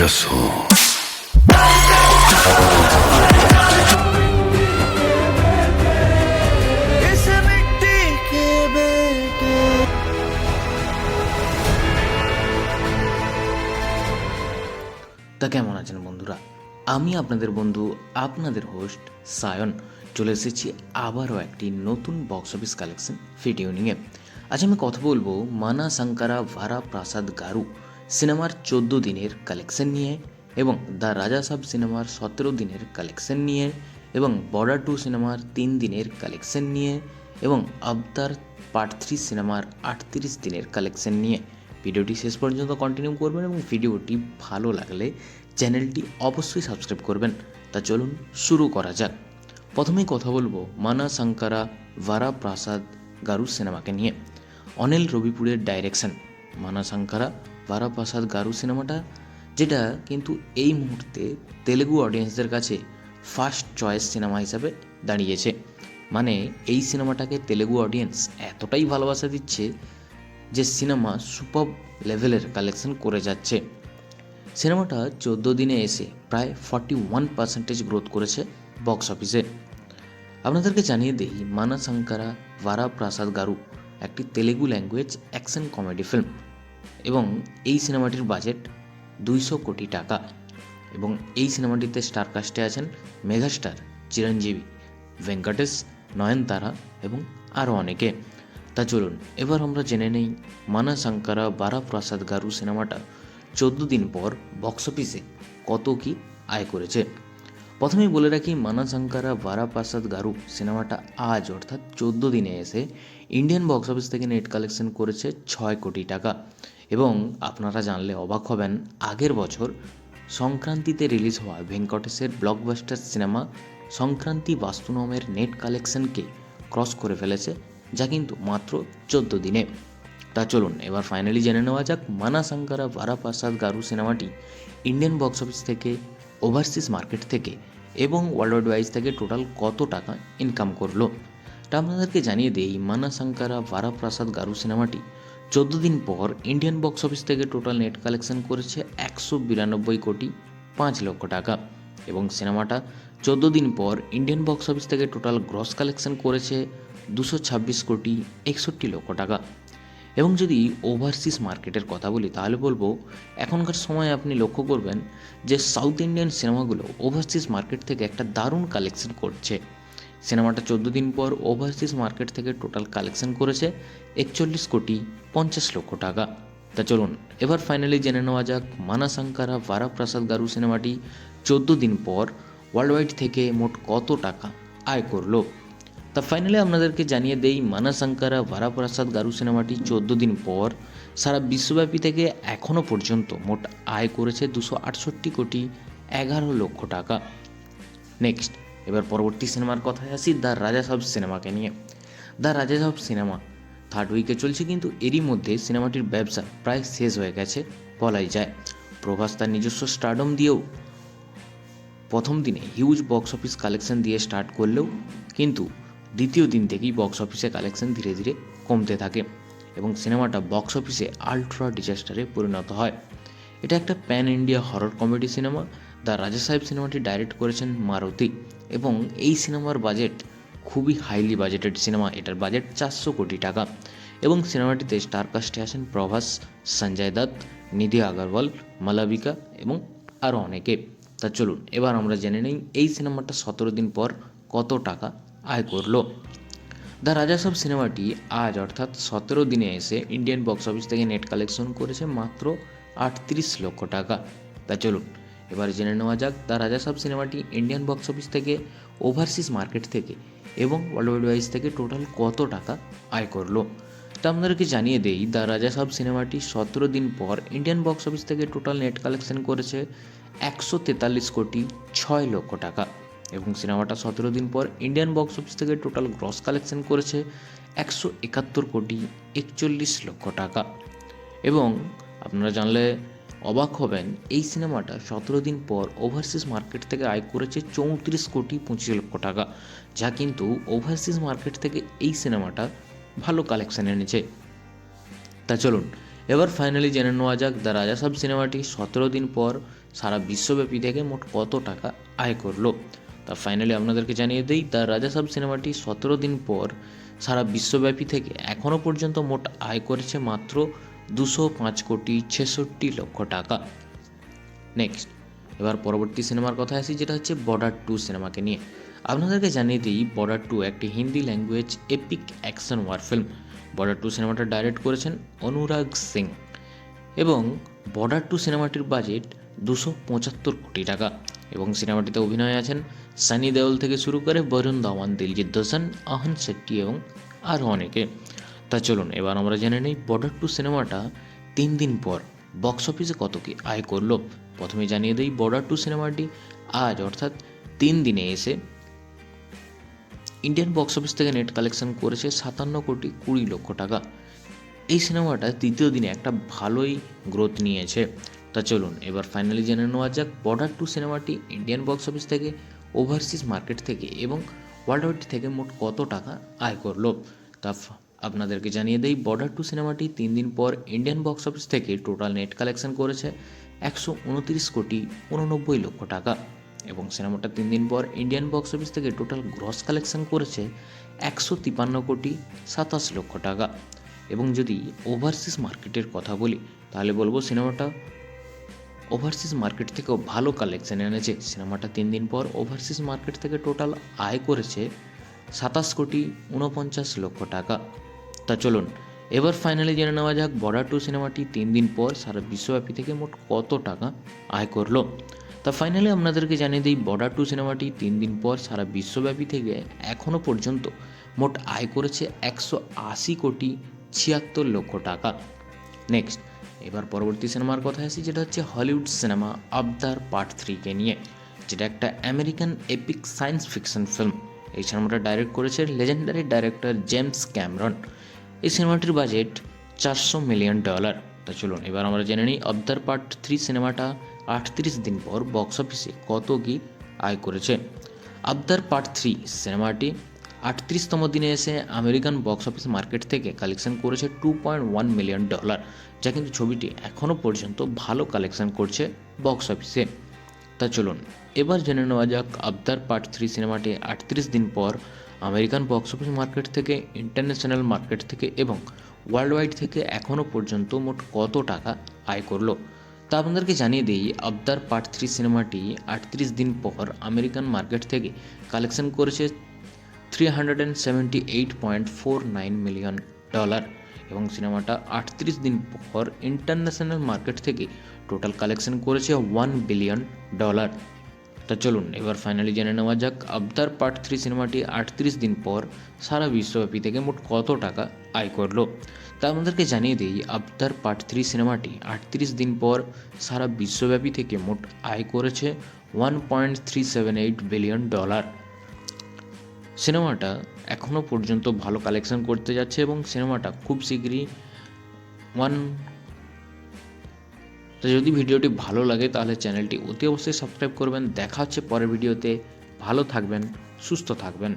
just তা কেমন আছেন বন্ধুরা? আমি আপনাদের বন্ধু, আপনাদের হোস্ট সায়ন। চলে এসেছি আবারও একটি নতুন বক্স অফিস কালেকশন ফিট ইউনিংয়ে আজ আমি কথা বলব মানা সাংকারা ভারা প্রাসাদ গারু। সিনেমার চোদ্দ দিনের কালেকশন নিয়ে এবং দ্য রাজা সাব সিনেমার সতেরো দিনের কালেকশন নিয়ে এবং বর্ডার টু সিনেমার তিন দিনের কালেকশন নিয়ে এবং আবতার পার্ট থ্রি সিনেমার আটত্রিশ দিনের কালেকশন নিয়ে। ভিডিওটি শেষ পর্যন্ত কন্টিনিউ করবেন এবং ভিডিওটি ভালো লাগলে চ্যানেলটি অবশ্যই সাবস্ক্রাইব করবেন। তা চলুন শুরু করা যাক। প্রথমেই কথা বলব মানা শঙ্করা ভারা প্রাসাদ গারু সিনেমাকে নিয়ে। অনিল রবিপুরের ডাইরেকশন মানা শঙ্করা ভারা প্রাসাদ গারু সিনেমাটা, যেটা কিন্তু এই মুহূর্তে তেলেগু অডিয়েন্সদের কাছে ফার্স্ট চয়েস সিনেমা হিসাবে দাঁড়িয়েছে। মানে এই সিনেমাটাকে তেলেগু অডিয়েন্স এতটাই ভালোবাসা দিচ্ছে যে সিনেমা সুপার লেভেলের কালেকশন করে যাচ্ছে। সিনেমাটা চোদ্দ দিনে এসে প্রায় ফর্টি ওয়ান পার্সেন্টেজ গ্রোথ করেছে বক্স অফিসে আপনাদেরকে জানিয়ে দেই মানা শঙ্করা ভারা প্রাসাদ গারু একটি Telugu language action comedy film এবং এই সিনেমাটির বাজেট দুইশো কোটি টাকা এবং এই সিনেমাটিতে স্টার কাস্টে আছেন মেগাস্টার চিরঞ্জীবী, ভেঙ্কটেশ, নয়নতারা এবং আরও অনেকে। তা চলুন, এবার আমরা জেনে নেই মানা শঙ্করা বারা প্রসাদ গারু সিনেমাটা চোদ্দ দিন পর বক্স অফিসে কত কি আয় করেছে। প্রথমেই বলে রাখি মানা শঙ্করা বারা প্রসাদ গারু সিনেমাটা আজ, অর্থাৎ চোদ্দ দিনে এসে ইন্ডিয়ান বক্স অফিস থেকে নেট কালেকশন করেছে ছয় কোটি টাকা। এবং আপনারা জানলে অবাক হবেন, আগের বছর সংক্রান্তিতে রিলিজ হওয়া ভেঙ্কটেশের ব্লকবাস্টার সিনেমা সংক্রান্তি বাস্তুনমের নেট কালেকশনকে ক্রস করে ফেলেছে, যা কিন্তু মাত্র চোদ্দ দিনে। তা চলুন, এবার ফাইনালি জেনে নেওয়া যাক মানা শঙ্করা ভারা প্রসাদ গারু সিনেমাটি ইন্ডিয়ান বক্স অফিস থেকে ওভারসিজ মার্কেট থেকে এবং ওয়ার্ল্ড ওয়াইজ থেকে টোটাল কত টাকা ইনকাম করল? তা আপনাদেরকে জানিয়ে দেই মানা শঙ্করা ভারা প্রসাদ গারু সিনেমাটি চোদ্দ দিন পর ইন্ডিয়ান বক্স অফিস থেকে টোটাল নেট কালেকশন করেছে একশো বিরানব্বই কোটি পাঁচ লক্ষ টাকা। এবং সিনেমাটা চোদ্দ দিন পর ইন্ডিয়ান বক্স অফিস থেকে টোটাল গ্রস কালেকশন করেছে দুশো ছাব্বিশ কোটি একষট্টি লক্ষ টাকা। এবং যদি ওভারসিজ মার্কেটের কথা বলি, তাহলে বলব এখনকার সময় আপনি লক্ষ্য করবেন যে সাউথ ইন্ডিয়ান সিনেমাগুলো ওভারসিজ মার্কেট থেকে একটা দারুণ কালেকশন করছে। সিনেমাটা চোদ্দ দিন পর ওভারসিজ মার্কেট থেকে টোটাল কালেকশন করেছে একচল্লিশ কোটি পঞ্চাশ লক্ষ টাকা। তা চলুন, এবার ফাইনালি জেনে নেওয়া যাক মানা শঙ্করা ভারা প্রসাদ গারু সিনেমাটি চোদ্দ দিন পর ওয়ার্ল্ড ওয়াইড থেকে মোট কত টাকা আয় করল। তা ফাইনালি আপনাদেরকে জানিয়ে দেই মানা শঙ্করা ভারা গারু সিনেমাটি চোদ্দ দিন পর সারা বিশ্বব্যাপী থেকে এখনও পর্যন্ত মোট আয় করেছে দুশো আটষট্টি কোটি এগারো লক্ষ টাকা। নেক্সট এবার পরবর্তী সিনেমার কথায় আসি, দ্য রাজা সাব সিনেমাকে নিয়ে। দ্য রাজা সাব সিনেমা থার্ড উইকে চলছে কিন্তু এরই মধ্যে সিনেমাটির ব্যবসা প্রায় শেষ হয়ে গেছে, বলাই যায়। প্রভাস তার নিজস্ব স্টারডম দিয়েও প্রথম দিনে হিউজ বক্স অফিস কালেকশন দিয়ে স্টার্ট করলেও কিন্তু দ্বিতীয় দিন থেকেই বক্স অফিসে কালেকশন ধীরে ধীরে কমতে থাকে এবং সিনেমাটা বক্স অফিসে আলট্রা ডিজাস্টারে পরিণত হয়। এটা একটা pan India horror comedy cinema the Raja Saab সিনেমাটি ডাইরেক্ট করেছেন মারুতি এবং এই সিনেমার বাজেট খুবই হাইলি বাজেটেড সিনেমা এটার বাজেট চারশো কোটি টাকা এবং সিনেমাটিতে স্টার কাস্টে প্রভাস, সঞ্জয় দত্ত, নিধি আগরওয়াল, মালাবিকা এবং আরও অনেকে। তা চলুন, এবার আমরা জেনে নিই এই সিনেমাটা সতেরো দিন পর কত টাকা আয় করল। দ্য রাজা সব সিনেমাটি আজ, অর্থাৎ সতেরো দিনে এসে ইন্ডিয়ান বক্স অফিস থেকে নেট কালেকশন করেছে মাত্র আটত্রিশ লক্ষ টাকা। তা চলুন, এবার জেনে নেওয়া যাক দ্য রাজা সব সিনেমাটি ইন্ডিয়ান বক্স অফিস থেকে ওভারসিজ মার্কেট থেকে এবং ওয়ার্ল্ড ওয়াইজ থেকে টোটাল কত টাকা আয় করল? তা আপনাদেরকে জানিয়ে দেই, দ্য রাজা সাব সিনেমাটি সতেরো দিন পর ইন্ডিয়ান বক্স অফিস থেকে টোটাল নেট কালেকশন করেছে একশো তেতাল্লিশ কোটি ছয় লক্ষ টাকা। এবং সিনেমাটা সতেরো দিন পর ইন্ডিয়ান বক্স অফিস থেকে টোটাল গ্রস কালেকশন করেছে একশো একাত্তর কোটি একচল্লিশ লক্ষ টাকা। এবং আপনারা জানলে অবাক হবেন, এই সিনেমাটা সতেরো দিন পর ওভারসিজ মার্কেট থেকে আয় করেছে চৌত্রিশ কোটি পঁচিশ লক্ষ টাকা, যা কিন্তু ওভারসিজ মার্কেট থেকে এই সিনেমাটা ভালো কালেকশন এনেছে। তা চলুন, এবার ফাইনালি জেনে নেওয়া যাক দ্য রাজা সাব সিনেমাটি সতেরো দিন পর সারা বিশ্বব্যাপী থেকে মোট কত টাকা আয় করল। তা ফাইনালি আপনাদেরকে জানিয়ে দিই দ্য রাজা সাব সিনেমাটি সতেরো দিন পর সারা বিশ্বব্যাপী থেকে এখনও পর্যন্ত মোট আয় করেছে মাত্র দুশো পাঁচ কোটি ছেষট্টি লক্ষ টাকা। নেক্সট এবার পরবর্তী সিনেমার কথা আসি, যেটা হচ্ছে বর্ডার টু সিনেমাকে নিয়ে। আপনাদেরকে জানিয়ে দিই বর্ডার টু একটি Hindi language epic action war film Border two সিনেমাটা ডাইরেক্ট করেছেন অনুরাগ সিং। এবং বর্ডার টু সিনেমাটির বাজেট দুশো পঁচাত্তর কোটি টাকা। এবং সিনেমাটিতে অভিনয় আছেন সানি দেওল থেকে শুরু করে বরুণ ধাওয়ান, দিলজিৎ দোসান আহন শেট্টি এবং আরও অনেকে। তা চলুন, এবার আমরা জেনে নিই বর্ডার টু সিনেমাটা তিন দিন পর বক্স অফিসে কত কি আয় করল। প্রথমে জানিয়ে দিই বর্ডার টু সিনেমাটি আজ, অর্থাৎ তিন দিনে এসে ইন্ডিয়ান বক্স অফিস থেকে নেট কালেকশন করেছে সাতান্ন কোটি কুড়ি লক্ষ টাকা। এই সিনেমাটা তৃতীয় দিনে একটা ভালোই গ্রোথ নিয়েছে। তা চলুন, এবার ফাইনালি জেনে নেওয়া যাক বর্ডার টু সিনেমাটি ইন্ডিয়ান বক্স অফিস থেকে ওভারসিজ মার্কেট থেকে এবং ওয়ার্ল্ড ওয়াইড থেকে মোট কত টাকা আয় করল? তা আপনাদেরকে জানিয়ে দেই বর্ডার টু সিনেমাটি তিন দিন পর ইন্ডিয়ান বক্স অফিস থেকে টোটাল নেট কালেকশন করেছে একশো উনত্রিশ কোটি উননব্বই লক্ষ টাকা এবং সিনেমাটা তিন দিন পর ইন্ডিয়ান বক্স অফিস থেকে টোটাল গ্রস কালেকশন করেছে একশো তিপান্ন কোটি সাতাশ লক্ষ টাকা। এবং যদি ওভারসিজ মার্কেটের কথা বলি, তাহলে বলব সিনেমাটা ওভারসিজ মার্কেট থেকেও ভালো কালেকশন এনেছে। সিনেমাটা তিন দিন পর ওভারসিজ মার্কেট থেকে টোটাল আয় করেছে সাতাশ কোটি উনপঞ্চাশ লক্ষ টাকা। তা চলুন, এবার ফাইনালি জেনে নেওয়া যাক বর্ডার টু সিনেমাটি তিন দিন পর সারা বিশ্বব্যাপী থেকে মোট কত টাকা আয় করল। তা ফাইনালি আপনাদেরকে জানিয়ে দিই বর্ডার টু সিনেমাটি তিন দিন পর সারা বিশ্বব্যাপী থেকে এখনও পর্যন্ত মোট আয় করেছে একশো আশি কোটি ছিয়াত্তর লক্ষ টাকা। নেক্সট এবার পরবর্তী সিনেমার কথা আসি, যেটা হচ্ছে হলিউড সিনেমা আবদার পার্ট থ্রিকে নিয়ে, যেটা একটা American epic science fiction film এই সিনেমাটা ডাইরেক্ট করেছে লেজেন্ডারি ডাইরেক্টর জেমস ক্যামরন এই সিনেমাটির বাজেট চারশো মিলিয়ন ডলার তা চলুন, এবার আমরা জেনে নিই আবদার পার্ট থ্রি সিনেমাটা আটত্রিশ দিন পর বক্স অফিসে কত কি আয় করেছে। আবদার পার্ট থ্রি সিনেমাটি আটত্রিশতম দিনে এসে আমেরিকান বক্স অফিস মার্কেট থেকে কালেকশন করেছে two point one million dollar যা কিন্তু ছবিটি এখনও পর্যন্ত ভালো কালেকশন করছে বক্স অফিসে। তা চলুন, এবার জেনে নেওয়া যাক আবদার পার্ট থ্রি সিনেমাটি আটত্রিশ দিন পর আমেরিকান বক্স অফিস মার্কেট থেকে ইন্টারন্যাশনাল মার্কেট থেকে এবং ওয়ার্ল্ড ওয়াইড থেকে এখনও পর্যন্ত মোট কত টাকা আয় করল? তা আপনাদেরকে জানিয়ে দিই, আবদার পার্ট থ্রি সিনেমাটি আটত্রিশ দিন পর আমেরিকান মার্কেট থেকে কালেকশন করেছে three hundred and seventy eight point four nine million dollar এবং সিনেমাটা আটত্রিশ দিন পর ইন্টারন্যাশনাল মার্কেট থেকে টোটাল কালেকশন করেছে ওয়ান বিলিয়ন ডলার তা চলুন, এবার ফাইনালি জেনে নেওয়া যাক, আবদার পার্ট থ্রি সিনেমাটি আটত্রিশ দিন পর সারা বিশ্বব্যাপী থেকে মোট কত টাকা আয় করল? তা আমাদেরকে জানিয়ে দিই, আবদার পার্ট থ্রি সিনেমাটি আটত্রিশ দিন পর সারা বিশ্বব্যাপী থেকে মোট আয় করেছে one point three seven eight billion dollar সিনেমাটা এখনও পর্যন্ত ভালো কালেকশন করতে যাচ্ছে এবং সিনেমাটা খুব শীঘ্রই ওয়ান তো যদি ভিডিওটি ভালো লাগে তাহলে চ্যানেলটি অতি অবশ্যই সাবস্ক্রাইব করবেন। দেখা হচ্ছে পরের ভিডিওতে। ভালো থাকবেন, সুস্থ থাকবেন।